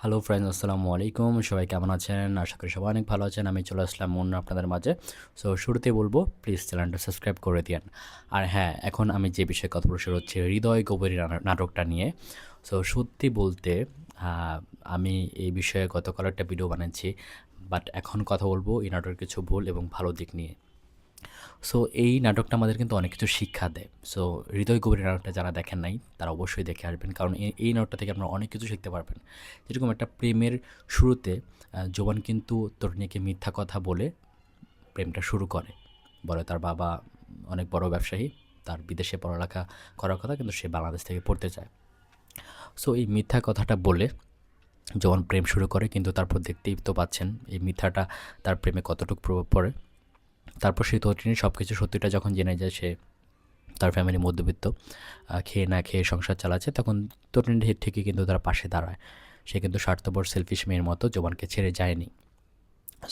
Hello friends আসসালামু আলাইকুম সবাই কেমন আছেন? আশা করি সবাই অনেক ভালো আছেন। আমি চলে আসলাম মন আপনাদের মাঝে। সো শুরুতেই বলব প্লিজ চ্যানেলটা সাবস্ক্রাইব করে দিন আর হ্যাঁ এখন আমি যে বিষয়ে কথা বলে শুরু হচ্ছে হৃদয় গভীর নাটকটা নিয়ে। সো সত্যি বলতে আমি এই বিষয়ে গতকাল একটা ভিডিও বানাচ্ছি বাট এখন কথা বলব এই নাটকের কিছু ভুল এবং ভালো দিক নিয়ে। সো এই নাটকটা আমাদের কিন্তু অনেক কিছু শিক্ষা দেয়। সো হৃদয় গভীর নাটকটা যারা দেখেন নাই, তারা অবশ্যই দেখে আসবেন। কারণ এই নাটকটা থেকে আপনারা অনেক কিছু শিখতে পারবেন। যেরকম একটা প্রেমের শুরুতে জোবান কিন্তু তরুণীকে মিথ্যা কথা বলে প্রেমটা শুরু করে। বলে তার বাবা অনেক বড় ব্যবসায়ী, তার বিদেশে পড়ালেখা করার কথা, কিন্তু সে বাংলাদেশ থেকে পড়তে চায়। সো এই মিথ্যা কথাটা বলে যখন প্রেম শুরু করে, কিন্তু তারপর দেখতেই তো পাচ্ছেন, এই মিথ্যাটা তার প্রেমে কতটুকু প্রভাব পড়ে। তারপর সেই তটিনী সব কিছু সত্যিটা যখন জেনে যায় সে তার ফ্যামিলি মধ্যবিত্ত খেয়ে না খেয়ে সংসার চালাচ্ছে, তখন তটিনী ঠিকই কিন্তু তারা পাশে দাঁড়ায়। সে কিন্তু স্বার্থপর সেলফিশ মেয়ের মতো জোবানকে ছেড়ে যায়নি।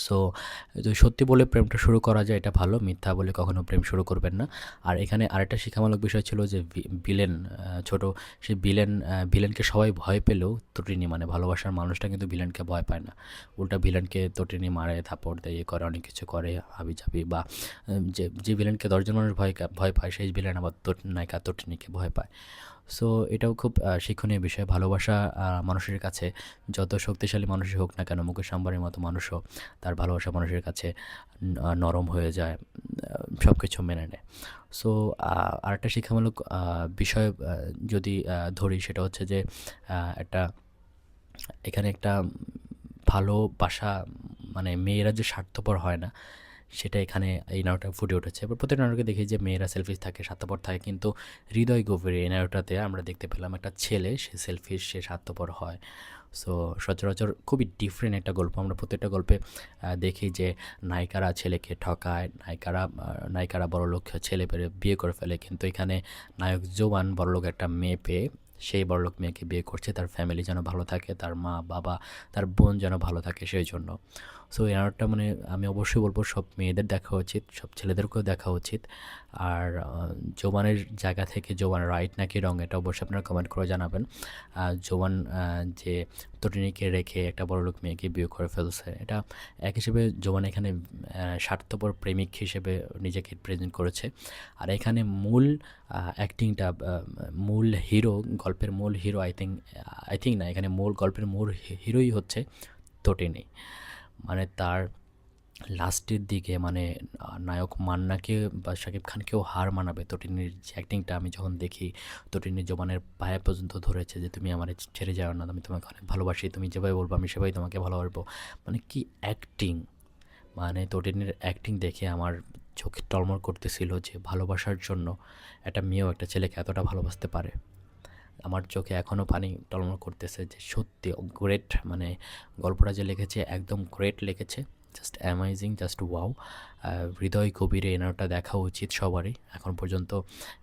সো যদি সত্যি বলে প্রেমটা শুরু করা যায়, এটা ভালো। মিথ্যা বলে কখনো প্রেম শুরু করবেন না। আর এখানে আরেকটা শিক্ষামূলক বিষয় ছিল যে বিলেন ছোট, সে বিলেন ভিলেনকে সবাই ভয় পেলেও তটিনী মানে ভালোবাসার মানুষটা কিন্তু ভিলেনকে ভয় পায় না। উল্টা ভিলেনকে তটিনী মারে, থাপড় দেয় ইয়ে করে, অনেক কিছু করে হাবি জাবি বা যে যে ভিলেনকে দশজন মানুষ ভয় ভয় পায়, সেই ভিলেন আবার নায়িকা তটিনীকে ভয় পায়। সো এটাও খুব শিক্ষণীয় বিষয়। ভালোবাসা মানুষের কাছে, যত শক্তিশালী মানুষই হোক না কেন, মুকেশ আম্বানির মতো মানুষও তার ভালোবাসা মানুষের কাছে নরম হয়ে যায় সব কিছু মেনে নেয়। সো আরেকটা শিক্ষামূলক বিষয় যদি ধরি, সেটা হচ্ছে যে একটা, এখানে একটা ভালোবাসা মানে মেয়েরা যে স্বার্থপর হয় না সেটা এখানে এই নাটকটা ফুটে উঠেছে। এবার প্রত্যেক নাটকে দেখি যে মেয়েরা সেলফিশ থাকে, স্বার্থপর থাকে, কিন্তু হৃদয় গভীরে এই নাটকটাতে আমরা দেখতে পেলাম একটা ছেলে, সে সেলফিশ সে স্বার্থপর হয়। সো সচরাচর খুবই ডিফারেন্ট একটা গল্প। আমরা প্রত্যেকটা গল্পে দেখি যে নায়িকারা ছেলেকে ঠকায়, নায়িকারা নায়িকারা বড়লোক ছেলে পেরে বিয়ে করে ফেলে, কিন্তু এখানে নায়ক জোবান বড়লোক একটা মেয়ে পেয়ে সেই বড়লোক মেয়েকে বিয়ে করছে, তার ফ্যামিলি যেন ভালো থাকে, তার মা, বাবা, তার বোন যেন ভালো থাকে সেই জন্য। সো নাটকটা মানে আমি অবশ্যই বলব, সব মেয়েদের দেখা উচিত, সব ছেলেদেরকেও দেখা উচিত। আর জোবানের জায়গা থেকে জোবান রাইট নাকি রং এটা অবশ্যই আপনারা কমেন্ট করে জানাবেন। জোবান যে তটিনীকে রেখে একটা বড়লোক মেয়েকে বিয়ে করে ফেলছে, এটা এক হিসেবে জোবান এখানে স্বার্থপর প্রেমিক হিসেবে নিজেকে প্রেজেন্ট করেছে। আর এখানে মূল অ্যাক্টিংটা মূল হিরো গল্পের মূল hero I think I think না, এখানে মূল, গল্পের মূল হিরোই হচ্ছে তটিনী মানে তার লাস্টের দিকে মানে নায়ক মান্নাকে বা শাকিব খানকেও হার মানাবে তটিনীর যে অ্যাক্টিংটা আমি যখন দেখি তটিনী জবানের পায়ে পর্যন্ত ধরেছে যে, তুমি আমার ছেড়ে যাও না, আমি তোমাকে অনেক ভালোবাসি, তুমি যেভাবে বলব, আমি সেভাবেই তোমাকে ভালোবাসবো। মানে কি অ্যাক্টিং মানে তটিনীর অ্যাক্টিং দেখে আমার চোখে টলমল করতেছিল যে ভালোবাসার জন্য একটা মেয়েও একটা ছেলেকে এতটা ভালোবাসতে পারে। আমার চোখে এখনও পানি টলমল করতেছে যে সত্যি গ্রেট মানে গল্পটা যে লিখেছে একদম গ্রেট লিখেছে। জাস্ট অ্যামাইজিং জাস্ট ওয়াও হৃদয় কবিরে এনারটা দেখা উচিত সবারই। এখন পর্যন্ত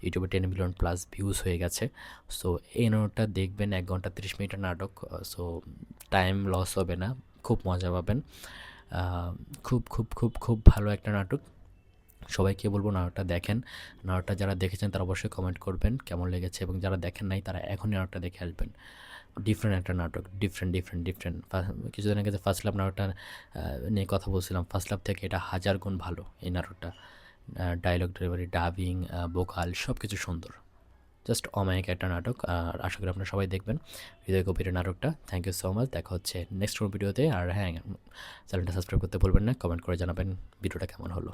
ইউটিউবে টেন মিলিয়ন প্লাস ভিউজ হয়ে গেছে। সো এই নাটকটা দেখবেন এক ঘণ্টা তিরিশ মিনিটের নাটক। সো টাইম লস হবে না। খুব মজা পাবেন। খুব খুব খুব খুব ভালো একটা নাটক। সবাইকে বলব নাটকটা দেখেন। নাটকটা যারা দেখেছেন তারা অবশ্যই কমেন্ট করবেন, কেমন লেগেছে, এবং যারা দেখেন নাই তারা এখনই নাটকটা দেখে আসবেন। ডিফারেন্ট একটা নাটক ডিফারেন্ট ডিফারেন্ট ডিফারেন্ট কিছুদিন আগে ফার্স্ট লাভ নাটকটা নিয়ে কথা বলছিলাম ফার্স্ট লাভ থেকে এটা হাজার গুণ ভালো এই নাটকটা। ডায়লগ ডেলিভারি ডাবিং বোকাল সব কিছু সুন্দর। জাস্ট অমায়িক একটা নাটক, আর আশা করি আপনারা সবাই দেখবেন হৃদয় কবির নাটকটা। থ্যাংক ইউ সো মাচ দেখা হচ্ছে নেক্সট ভিডিওতে, আর হ্যাঁ চ্যানেলটা সাবস্ক্রাইব করতে ভুলবেন না কমেন্ট করে জানাবেন ভিডিওটা কেমন হলো।